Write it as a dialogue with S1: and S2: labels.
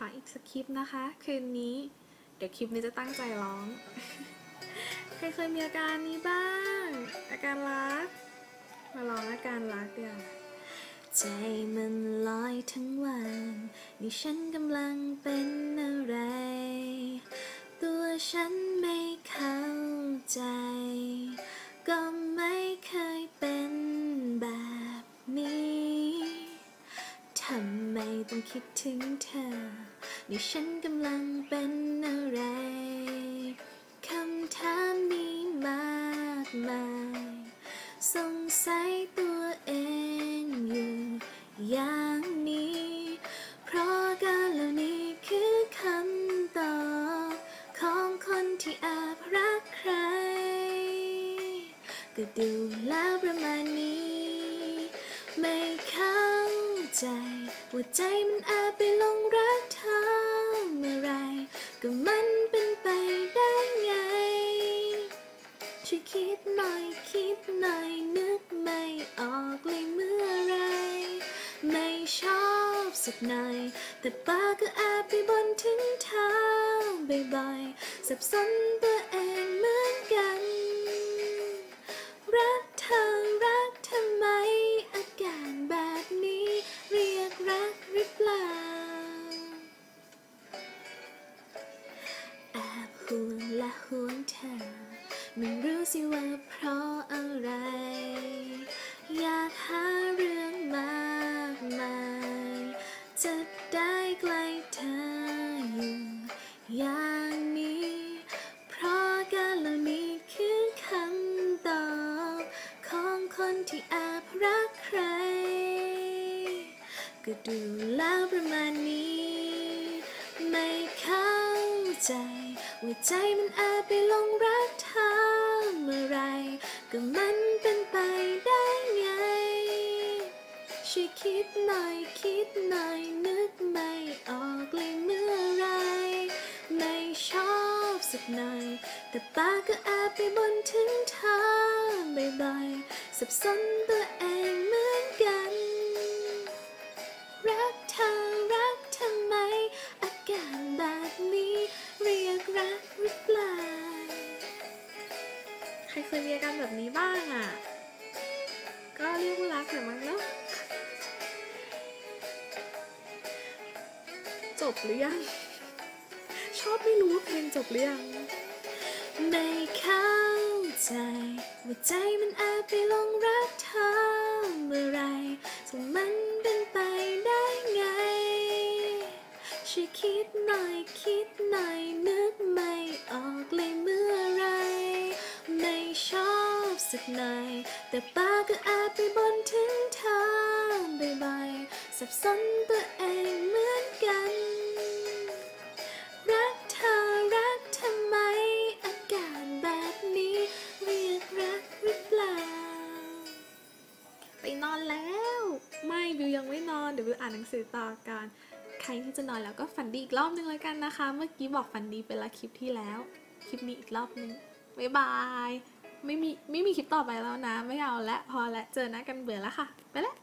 S1: ขออีกสักคลิปนะคะ คืนนี้ เดี๋ยวคลิปนี้จะตั้งใจร้อง ใครเคยมีอาการนี้บ้าง อาการรัก มาลองอาการรักเดี๋ยวใจมันลอยทั้งวัน นี่ฉันกำลังเป็นอะไร ตัวฉันไม่เข้าใจ ก็ไม่เคยเป็นแบบนี้ทำ ไม่ต้องคิดถึงเธอ นี่ฉันกำลังเป็นอะไร คำถามมีมากมาย สงสัยตัวเองอยู่อย่างนี้ เพราะการเหล่านี้คือคำตอบของคนที่แอบรักใคร ก็ดูแล้วประมาณนี้ ว่าใจมันแอบไปหลงรักเธอเมื่อไร ก็มันเป็นไปได้ไง ช่วยคิดหน่อยคิดหน่อยนึกไม่ออกเลยเมื่อไร ไม่ชอบสักหน่อย แต่ป้าก็แอบไปบนถึงเท้าบ่อยๆสับสนตัว และห่วงเธอ ไม่รู้สิว่าเพราะอะไร อยากหาเรื่องมากมายจะได้ใกล้เธออยู่อย่างนี้ เพราะการเหล่านี้คือคำตอบ ของคนที่แอบรักใคร ก็ดูแล้วประมาณนี้ ไม่เข้าใจ ว่าใจมันแอบไปหลงรักเธอเมื่อไรก็มันเป็นไปได้ไงช่วยคิดหน่อยคิดหน่อยนึกไม่ออกเลยเมื่อไรไม่ชอบสักหน่อย แต่ปาก็แอบไปบนถึงเธอบ่อยๆสับสนตัวเองเหมือน ก็เรียกว่ารักเถอะมั้งเนาะจบหรือยัง ชอบไม่รู้ว่าเพลงจบหรือยังไม่เข้าใจว่าใจมันแอบไปลงรักเธอเมื่อไรส่งมันเป็นไปได้ไงช่วยคิดหน่อยคิดหน่อยนึกไม่ออกเลย สักหน่อยแต่ป้าก็แอบไปบนถึงเธอบ่อยๆสับสนตัวเองเหมือนกัน รักเธอรักทำไม อาการแบบนี้เรียกรักหรือเปล่า ไปนอนแล้ว ไม่บิวยังไม่นอนเดี๋ยวบิวอ่านหนังสือต่อกันใครที่จะนอนแล้วก็ฝันดีอีกรอบนึงแล้วกันนะคะ เมื่อกี้บอกฝันดีไปละคลิปที่แล้ว คลิปนี้อีกรอบนึง บ๊ายบาย ไม่มีไม่มีคลิปต่อไปแล้วนะ ไม่เอาและพอและเจอหน้ากันเบื่อแล้วค่ะ ไปละ